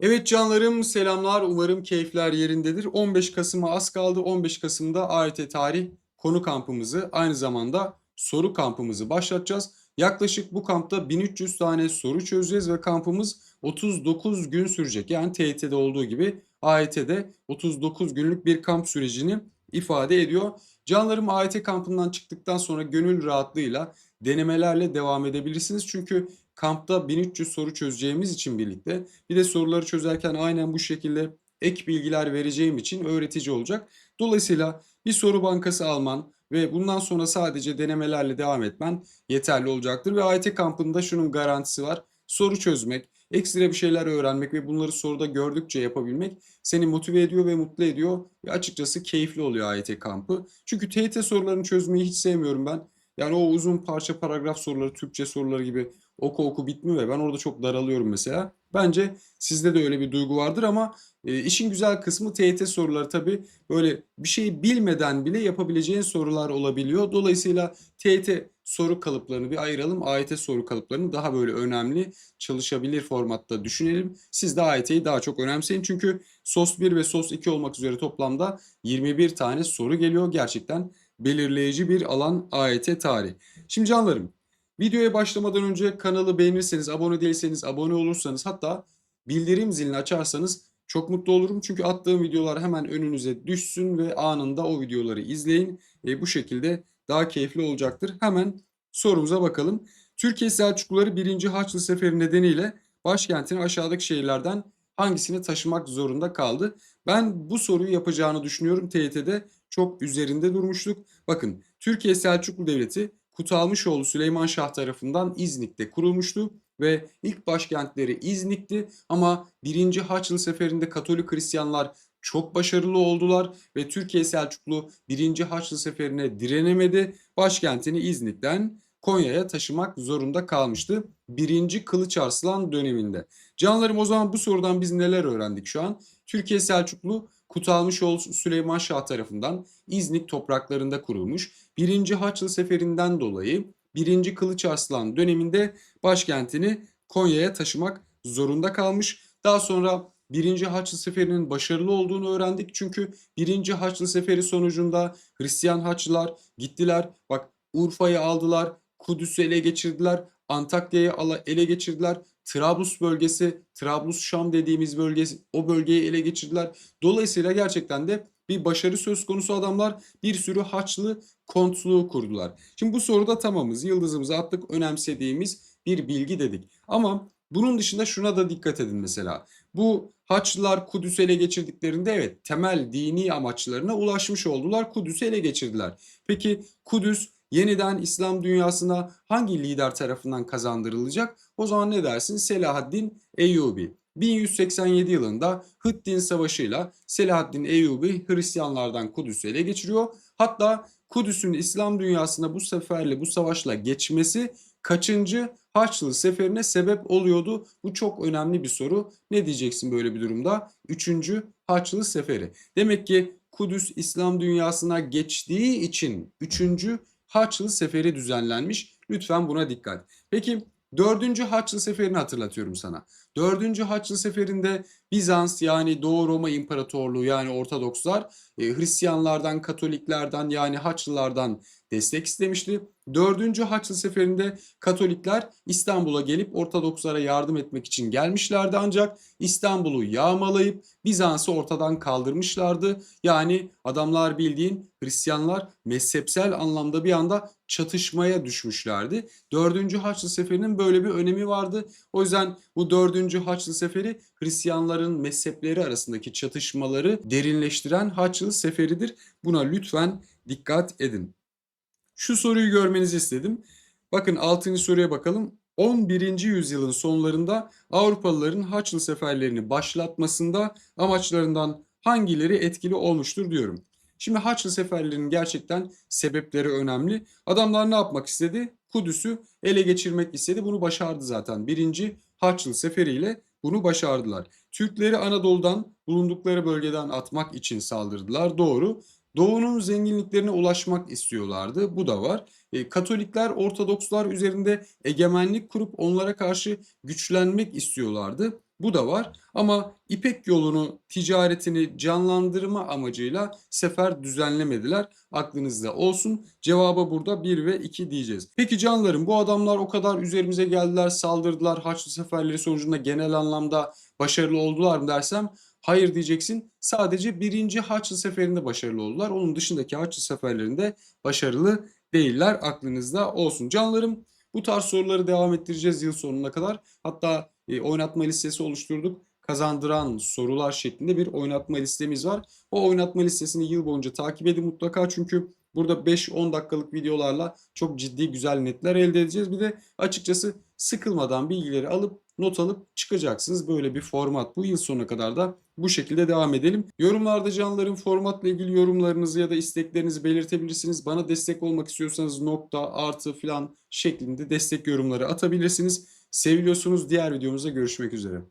Evet canlarım selamlar umarım keyifler yerindedir. 15 Kasım'a az kaldı. 15 Kasım'da AYT Tarih konu kampımızı aynı zamanda soru kampımızı başlatacağız. Yaklaşık bu kampta 1300 tane soru çözeceğiz ve kampımız 39 gün sürecek. Yani TYT'de olduğu gibi AYT'de 39 günlük bir kamp sürecini ifade ediyor. Canlarım AYT kampından çıktıktan sonra gönül rahatlığıyla denemelerle devam edebilirsiniz. Çünkü kampta 1300 soru çözeceğimiz için birlikte bir de soruları çözerken aynen bu şekilde ek bilgiler vereceğim için öğretici olacak. Dolayısıyla bir soru bankası alman ve bundan sonra sadece denemelerle devam etmen yeterli olacaktır. Ve AYT kampında şunun garantisi var. Soru çözmek, ekstra bir şeyler öğrenmek ve bunları soruda gördükçe yapabilmek seni motive ediyor ve mutlu ediyor. Ve açıkçası keyifli oluyor AYT kampı. Çünkü TYT sorularını çözmeyi hiç sevmiyorum ben. Yani o uzun parça paragraf soruları, Türkçe soruları gibi oku oku bitmiyor ve ben orada çok daralıyorum mesela. Bence sizde de öyle bir duygu vardır ama e, işin güzel kısmı TYT soruları tabii böyle bir şeyi bilmeden bile yapabileceğin sorular olabiliyor. Dolayısıyla TYT soru kalıplarını bir ayıralım. AYT soru kalıplarını daha böyle önemli çalışabilir formatta düşünelim. Siz de AYT'yi daha çok önemseyin. Çünkü SOS 1 ve SOS 2 olmak üzere toplamda 21 tane soru geliyor. Gerçekten belirleyici bir alan AYT tarih. Şimdi canlarım videoya başlamadan önce kanalı beğenirseniz, abone değilseniz abone olursanız hatta bildirim zilini açarsanız çok mutlu olurum. Çünkü attığım videolar hemen önünüze düşsün ve anında o videoları izleyin. E, bu şekilde daha keyifli olacaktır. Hemen sorumuza bakalım. Türkiye Selçukluları 1. Haçlı Seferi nedeniyle başkentini aşağıdaki şehirlerden hangisini taşımak zorunda kaldı? Ben bu soruyu yapacağını düşünüyorum. TYT'de çok üzerinde durmuştuk. Bakın Türkiye Selçuklu Devleti Kutalmışoğlu Süleyman Şah tarafından İznik'te kurulmuştu ve ilk başkentleri İznik'ti ama 1. Haçlı Seferi'nde Katolik Hristiyanlar çok başarılı oldular ve Türkiye Selçuklu 1. Haçlı Seferi'ne direnemedi. Başkentini İznik'ten Konya'ya taşımak zorunda kalmıştı. 1. Kılıç Arslan döneminde. Canlarım o zaman bu sorudan biz neler öğrendik şu an? Türkiye Selçuklu Kutalmışoğlu Süleyman Şah tarafından İznik topraklarında kurulmuş. 1. Haçlı Seferi'nden dolayı 1. Kılıç Arslan döneminde başkentini Konya'ya taşımak zorunda kalmış. Daha sonra 1. Haçlı Seferi'nin başarılı olduğunu öğrendik. Çünkü 1. Haçlı Seferi sonucunda Hristiyan Haçlılar gittiler. Bak Urfa'yı aldılar, Kudüs'ü ele geçirdiler, Antakya'yı ele geçirdiler. Trablus bölgesi, Trablus Şam dediğimiz bölgesi o bölgeyi ele geçirdiler. Dolayısıyla gerçekten de bir başarı söz konusu adamlar bir sürü Haçlı kontluğu kurdular. Şimdi bu soruda tamamız. Yıldızımızı attık önemsediğimiz bir bilgi dedik. Ama bunun dışında şuna da dikkat edin mesela. Bu Haçlılar Kudüs'ü ele geçirdiklerinde evet temel dini amaçlarına ulaşmış oldular. Kudüs'ü ele geçirdiler. Peki Kudüs yeniden İslam dünyasına hangi lider tarafından kazandırılacak? O zaman ne dersin? Selahaddin Eyyubi. 1187 yılında Hıddin Savaşı'yla Selahaddin Eyyubi Hristiyanlardan Kudüs'ü ele geçiriyor. Hatta Kudüs'ün İslam dünyasına bu seferle bu savaşla geçmesi kaçıncı Haçlı seferine sebep oluyordu? Bu çok önemli bir soru. Ne diyeceksin böyle bir durumda? Üçüncü Haçlı seferi. Demek ki Kudüs İslam dünyasına geçtiği için üçüncü Haçlı seferi düzenlenmiş. Lütfen buna dikkat. Peki dördüncü Haçlı seferini hatırlatıyorum sana. Dördüncü Haçlı seferinde Bizans yani Doğu Roma İmparatorluğu yani Ortodokslar e, Hristiyanlardan, Katoliklerden yani Haçlılardan destek istemişti. Dördüncü Haçlı Seferi'nde Katolikler İstanbul'a gelip Ortodokslara yardım etmek için gelmişlerdi ancak İstanbul'u yağmalayıp Bizans'ı ortadan kaldırmışlardı. Yani adamlar bildiğin Hristiyanlar mezhepsel anlamda bir anda çatışmaya düşmüşlerdi. Dördüncü Haçlı Seferi'nin böyle bir önemi vardı. O yüzden bu dördüncü Haçlı Seferi Hristiyanların mezhepleri arasındaki çatışmaları derinleştiren Haçlı Seferidir. Buna lütfen dikkat edin. Şu soruyu görmenizi istedim. Bakın 6. soruya bakalım. 11. yüzyılın sonlarında Avrupalıların Haçlı seferlerini başlatmasında amaçlarından hangileri etkili olmuştur diyorum. Şimdi Haçlı seferlerinin gerçekten sebepleri önemli. Adamlar ne yapmak istedi? Kudüs'ü ele geçirmek istedi. Bunu başardı zaten. Birinci Haçlı seferiyle bunu başardılar. Türkleri Anadolu'dan bulundukları bölgeden atmak için saldırdılar. Doğru. Doğu'nun zenginliklerine ulaşmak istiyorlardı. Bu da var. E, Katolikler Ortodokslar üzerinde egemenlik kurup onlara karşı güçlenmek istiyorlardı. Bu da var ama İpek yolunu ticaretini canlandırma amacıyla sefer düzenlemediler. Aklınızda olsun. Cevaba burada 1 ve 2 diyeceğiz. Peki canlarım bu adamlar o kadar üzerimize geldiler, saldırdılar. Haçlı seferleri sonucunda genel anlamda başarılı oldular mı dersem hayır diyeceksin. Sadece birinci Haçlı seferinde başarılı oldular. Onun dışındaki Haçlı seferlerinde başarılı değiller. Aklınızda olsun. Canlarım bu tarz soruları devam ettireceğiz yıl sonuna kadar. Hatta e, oynatma listesi oluşturduk. Kazandıran sorular şeklinde bir oynatma listemiz var. O oynatma listesini yıl boyunca takip edin mutlaka çünkü burada 5-10 dakikalık videolarla çok ciddi güzel netler elde edeceğiz. Bir de açıkçası sıkılmadan bilgileri alıp not alıp çıkacaksınız. Böyle bir format bu yıl sonuna kadar da bu şekilde devam edelim. Yorumlarda canların formatla ilgili yorumlarınızı ya da isteklerinizi belirtebilirsiniz. Bana destek olmak istiyorsanız nokta, artı falan şeklinde destek yorumları atabilirsiniz. Seviliyorsunuz. Diğer videomuzda görüşmek üzere.